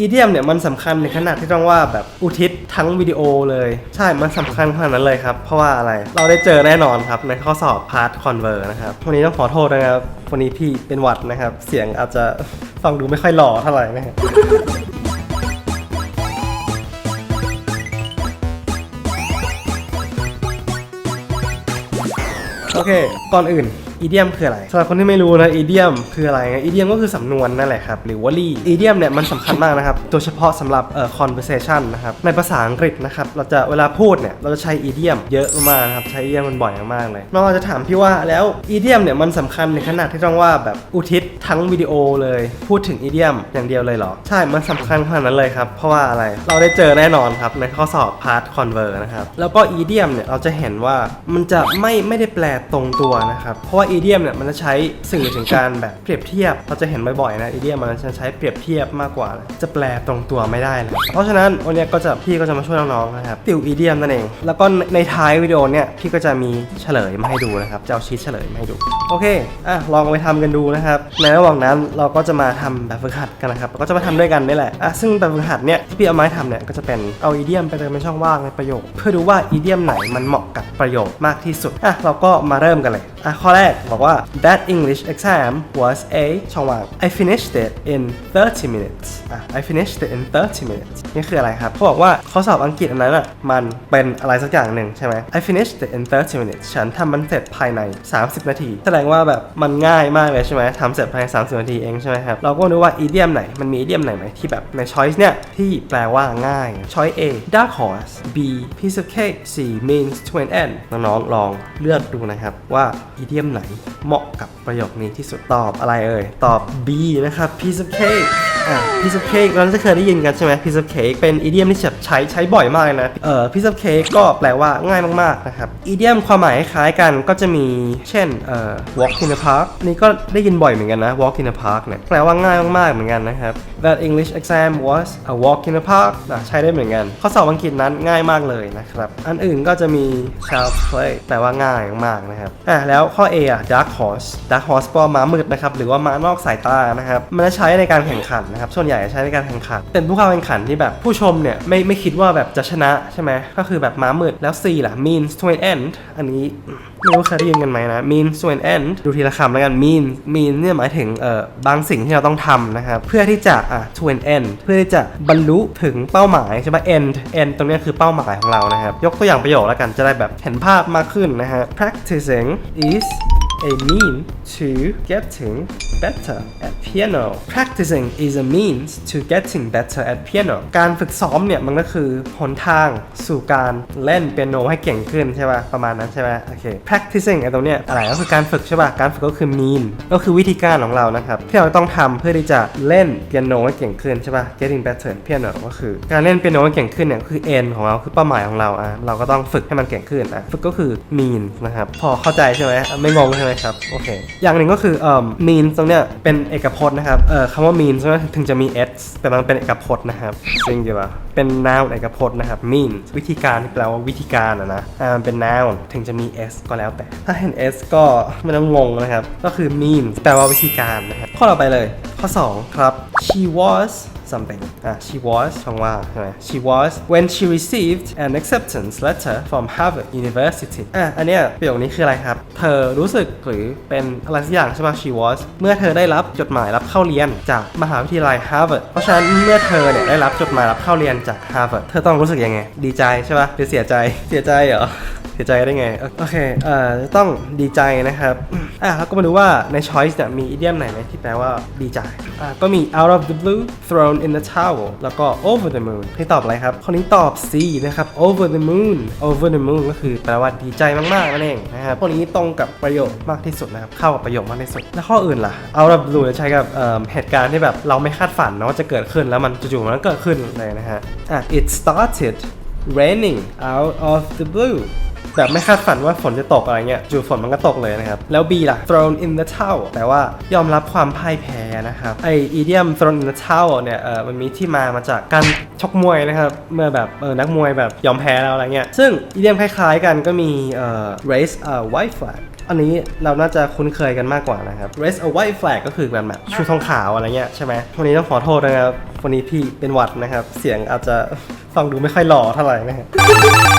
อีเดียมเนี่ยมันสำคัญในขนาดที่ต้องว่าแบบอุทิศทั้งวิดีโอเลย ใช่ มันสำคัญขนาดนั้นเลยครับ เพราะว่าอะไร เราได้เจอแน่นอนครับ ในข้อสอบพาร์ทคอนเวอร์นะครับ วันนี้ต้องขอโทษนะครับ วันนี้พี่เป็นหวัดนะครับ เสียงอาจจะฟังดูไม่ค่อยหล่อเท่าไหร่นะครับโอเค ก่อนอื่น อีเดียมคืออะไรสำหรับคนที่ไม่รู้นะอีเดียมคืออะไรไงอีเดียมก็คือสำนวนนั่นแหละครับหรือวลีอีเดียมเนี่ยมันสำคัญมากนะครับโดยเฉพาะสำหรับเอ่อ conversation นะครับในภาษาอังกฤษนะครับเราจะเวลาพูดเนี่ยเราจะใช้อีเดียมเยอะมากนะครับใช้อีเดียมมันบ่อยมากๆเลยเราอาจจะถามพี่ว่าแล้วอีเดียมเนี่ยมันสำคัญในขนาดที่ต้องว่าแบบอุทิศทั้งวิดีโอเลย พูดถึงอีเดียมอย่างเดียวเลยเหรอ ใช่มันสำคัญขนาดนั้นเลยครับ เพราะว่าอะไรเราได้เจอแน่นอนครับในข้อสอบพาร์ทคอนเวอร์นะครับแล้วก็อีเดียมเนี่ยเราจะเห็นว่ามันจะไม่ไม่ได้แปลตรงตัวนะครับเพราะว่าอีเดียมเนี่ยมันจะใช้สื่อถึงการแบบเปรียบเทียบ เราจะเห็นบ่อยๆนะอีเดียมมันจะใช้เปรียบเทียบมากกว่า จะแปลตรงตัวไม่ได้เลยเพราะฉะนั้นวันนี้ก็จะพี่ก็จะมาช่วยน้องๆนะครับติวอีเดียมนั่นเอง แล้วก็ในในท้ายวิดีโอเนี่ยพี่ก็จะมีเฉลยมาให้ดูนะครับจะเอาชีทเฉลยมาให้ดูโอเคอะลองเอาไปทำกันดูนะครับในระหว่างนั้นเราก็จะมาทำแบบฝึกหัดกันนะครับก็จะมาทำด้วยกันนี่แหละอะซึ่งแบบฝึกหัดเนี่ยที่พี่เอามาให้ทำเนี่ยก็จะเป็นเอาอีเดียมไปเติมเป็นช่องว่างในประโยค เพื่อดูว่าอีเดียมไหนมันเหมาะกับประโยคมากที่สุดอะเราก็มาเริ่มกันเลยอะข้อแรกบอกว่า that English exam was a ช่องว่าง I finished it in 30 minutes อ่ะ I finished it in 30 minutes นี่คืออะไรครับเขาบอกว่าข้อสอบอังกฤษอันนั้นอะมันเป็นอะไรสักอย่างหนึ่งใช่ไหม I finished it in 30 minutes ฉันทำมันเสร็จภายใน 30 นาที แสดงว่าแบบมันง่ายมากเลยใช่ไหมทำเสร็จภายใน 30 นาทีเองใช่ไหมครับ เราก็ดูว่าอีเดียมไหน มันมีอีเดียมไหนไหมที่แบบใน choice เนี่ย ที่แปลว่าง่าย choice A dark horse B piece of cake C means to an end น้องๆลองเลือกดูนะครับว่าอีเดียมไหนเหมาะกับประโยคนี้ที่สุดตอบอะไรเอ่ยตอบ B นะครับ piece of cake อะ piece of cake เราจะเคยได้ยินกันใช่ไหม piece of cake เป็นอีเดียมที่แบบใช้ใช้บ่อยมากเลยนะเอ่อ piece of cake ก็แปลว่าง่ายมากๆนะครับอีเดียมความหมายคล้ายกันก็จะมีเช่นเอ่อ walk in the park นี่ก็ได้ยินบ่อยเหมือนกันนะ walk in the park เนี่ยแปลว่าง่ายมากๆเหมือนกันนะครับ that English exam was a walk in the park นะใช้ได้เหมือนกัน ข้อสอบอังกฤษนั้นง่ายมากเลยนะครับอันอื่นก็จะมี child play แปลว่าง่ายมากๆนะครับอะแล้วข้อ A อะ dark horse dark horse ก็ม้ามืดนะครับหรือว่าม้านอกสายตานะครับมันจะใช้ในการแข่งขันนะครับส่วนใหญ่ใช้ในการแข่งขัน เป็นผู้เข้าแข่งขันที่แบบผู้ชมเนี่ยไม่ไม่คิดว่าแบบจะชนะใช่ไหมก็คือแบบม้ามืดแล้ว C ล่ะ means to an end อันนี้ไม่รู้เคยได้ยินกันไหมนะ means to an end ดูทีละคำแล้วกัน mean mean เนี่ยหมายถึงเอ่อบางสิ่งที่เราต้องทำนะครับ เพื่อที่จะอะ to an end เพื่อที่จะบรรลุถึงเป้าหมายใช่ไหม end end ตรงนี้คือเป้าหมายของเรานะครับ ยกตัวอย่างประโยคแล้วกันจะได้แบบเห็นภาพมากขึ้นนะฮะ practicing is a mean to getting better at piano practicing is a means to getting better at piano การฝึกซ้อมเนี่ยมันก็คือหนทางสู่การเล่นเปียโนให้เก่งขึ้นใช่ป่ะประมาณนั้นใช่ไหมโอเค practicing ไอ้ตรงเนี้ยอะไรก็คือการฝึกใช่ป่ะการฝึกก็คือ mean ก็คือวิธีการของเรานะครับที่เราต้องทำเพื่อที่จะเล่นเปียโนให้เก่งขึ้นใช่ป่ะ getting better at piano ก็คือ การเล่นเปียโนให้เก่งขึ้นเนี่ยคือ end ของเราคือเป้าหมายของเราอะเราก็ต้องฝึกให้มันเก่งขึ้นอะฝึกก็คือ mean นะครับพอเข้าใจใช่ไหมไม่งงใช่ไหมครับ โอเค อย่างหนึ่งก็คือเอ่อ mean ตรงเนี้ยเป็นเอกพจน์นะครับเอ่อคำว่า mean ใช่ไหมถึงจะมี s แต่มันเป็นเอกพจน์นะครับ singular เป็น noun เอกพจน์นะครับ mean วิธีการที่แปลว่าวิธีการอะนะอ่ามันเป็น noun ถึงจะมี s ก็แล้วแต่ ถ้าเห็น s ก็ไม่ต้องงงนะครับ ก็คือ mean แปลว่าวิธีการนะครับข้อต่อไปเลย ข้อ 2 ครับ she was something อะ she was ช่องว่าง ใช่ไหม she was when she received an acceptance letter from Harvard University อะ อันเนี้ยประโยคนี้คืออะไรครับ เธอรู้สึกหรือเป็นอะไรสักอย่างใช่ไหม she was เมื่อเธอได้รับจดหมายรับเข้าเรียนจากมหาวิทยาลัย Harvard เพราะฉะนั้นเมื่อเธอเนี่ยได้รับจดหมายรับเข้าเรียนจาก Harvard เธอต้องรู้สึกยังไง ดีใจใช่ปะหรือเสียใจ เสียใจเหรอ สียใจได้ไง โอเคเอ่อต้องดีใจนะครับอะแล้วก็มาดูว่าใน choice เนี่ยมีอีเดียมไหนไหมที่แปลว่าดีใจอะก็มี out of the blue thrown in the towel แล้วก็ over the moon ให้ตอบอะไรครับคนนี้ตอบ C นะครับ over the moon over the moon ก็คือแปลว่าดีใจมากๆนั่นเองนะครับคนนี้ตรงกับประโยคมากที่สุดนะครับเข้ากับประโยคมากที่สุด แล้วข้ออื่นล่ะ out of the blue จะใช้กับเอ่อเหตุการณ์ที่แบบเราไม่คาดฝันนะว่าจะเกิดขึ้นแล้วมันจู่ๆมันก็เกิดขึ้นเลยนะฮะอะ it started raining out of the blue แบบไม่คาดฝันว่าฝนจะตกอะไรเงี้ยจู่ฝนมันก็ตกเลยนะครับ แล้ว B ล่ะ thrown in the towel แปลว่ายอมรับความพ่ายแพ้นะครับ ไอ idiom thrown in the towel เนี่ยเออมันมีที่มามาจากการชกมวยนะครับ เมื่อแบบเออนักมวยแบบยอมแพ้แล้วอะไรเงี้ยซึ่ง idiom คล้ายๆกันก็มีเอ่อ raise a white flag อันนี้เราน่าจะคุ้นเคยกันมากกว่านะครับ raise a white flag ก็คือแบบแบบชูธงขาวอะไรเงี้ยใช่ไหมวันนี้ต้องขอโทษนะครับ วันนี้พี่เป็นหวัดนะครับ เสียงอาจจะฟังดูไม่ค่อยหล่อเท่าไหร่นะครับ